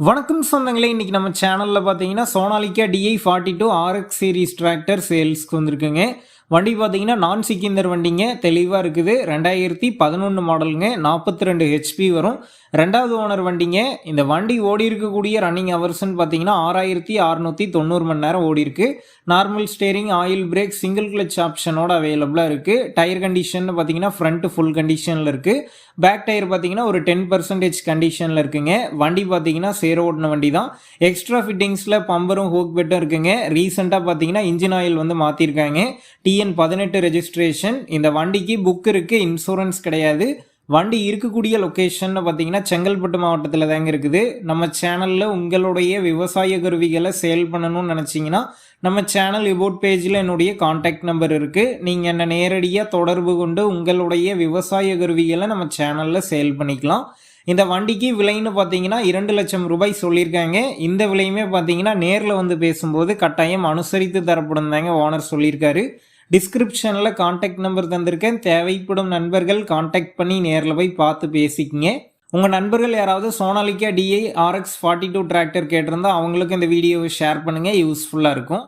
வணக்கம் சொந்தங்களே இன்னைக்கு நம்ம சேனலில் பார்த்தீங்கன்னா Sonalika DI forty two RX series tractor சேல்ஸ்க்கு வந்திருக்குங்க. வண்டி பார்த்தீங்கன்னா நான் சிக்கிந்தர் வண்டிங்க. தெளிவாக இருக்குது. ரெண்டாயிரத்தி பதினொன்று மாடலுங்க நாற்பத்தி ரெண்டு ஹெச்பி வரும். ரெண்டாவது ஓனர் வண்டிங்க. இந்த வண்டி ஓடி இருக்கக்கூடிய ரன்னிங் ஹவர்ஸ்னு பார்த்தீங்கன்னா ஆறாயிரத்தி அறநூற்றி தொண்ணூறு மணி நேரம் ஓடி இருக்கு. Normal steering oil brake single clutch ஆப்ஷனோட அவைலபிளாக இருக்குது டயர் கண்டிஷன் பார்த்தீங்கன்னா ஃப்ரண்ட் ஃபுல் கண்டிஷனில் இருக்குது பேக் டயர் பார்த்தீங்கன்னா ஒரு டென் பர்சன்டேஜ் கண்டிஷனில் இருக்குங்க. வண்டி பார்த்தீங்கன்னா சேர ஓட்டின வண்டி தான் எக்ஸ்ட்ரா ஃபிட்டிங்ஸில் பம்பரும் ஹோக் பெட்டும் இருக்குங்க. ரீசெண்டாக பார்த்தீங்கன்னா இன்ஜின் ஆயில் வந்து மாற்றிருக்காங்க டிஎன் பதினெட்டு ரெஜிஸ்ட்ரேஷன் இந்த வண்டிக்கு புக் இருக்குது இன்சூரன்ஸ் கிடையாது. வண்டி இருக்கக்கூடிய லொக்கேஷன் பார்த்தீங்கன்னா செங்கல்பட்டு மாவட்டத்தில் தாங்க இருக்குது. நம்ம சேனலில் உங்களுடைய விவசாய கருவிகளை சேல் பண்ணணும்னு நினச்சிங்கன்னா நம்ம சேனல் இபோட் பேஜில் என்னுடைய காண்டாக்ட் நம்பர் இருக்குது நீங்கள் என்னை நேரடியாக தொடர்பு கொண்டு உங்களுடைய விவசாய கருவிகளை நம்ம சேனலில் சேல் பண்ணிக்கலாம். இந்த வண்டிக்கு விலைன்னு பார்த்தீங்கன்னா இரண்டு லட்சம் ரூபாய் சொல்லியிருக்காங்க. இந்த விலையுமே பார்த்தீங்கன்னா நேரில் வந்து பேசும்போது கட்டாயம் அனுசரித்து தரப்படும் தாங்க ஓனர் சொல்லியிருக்காரு. டிஸ்கிரிப்ஷனில் காண்டாக்ட் நம்பர் தந்திருக்கேன். தேவைப்படும் நண்பர்கள் காண்டாக்ட் பண்ணி நேரில் போய் பார்த்து பேசிக்கங்க. உங்கள் நண்பர்கள் யாராவது Sonalika DI RX forty two tractor கேட்டிருந்தா அவங்களுக்கு இந்த வீடியோவை ஷேர் பண்ணுங்கள் யூஸ்ஃபுல்லாக இருக்கும்.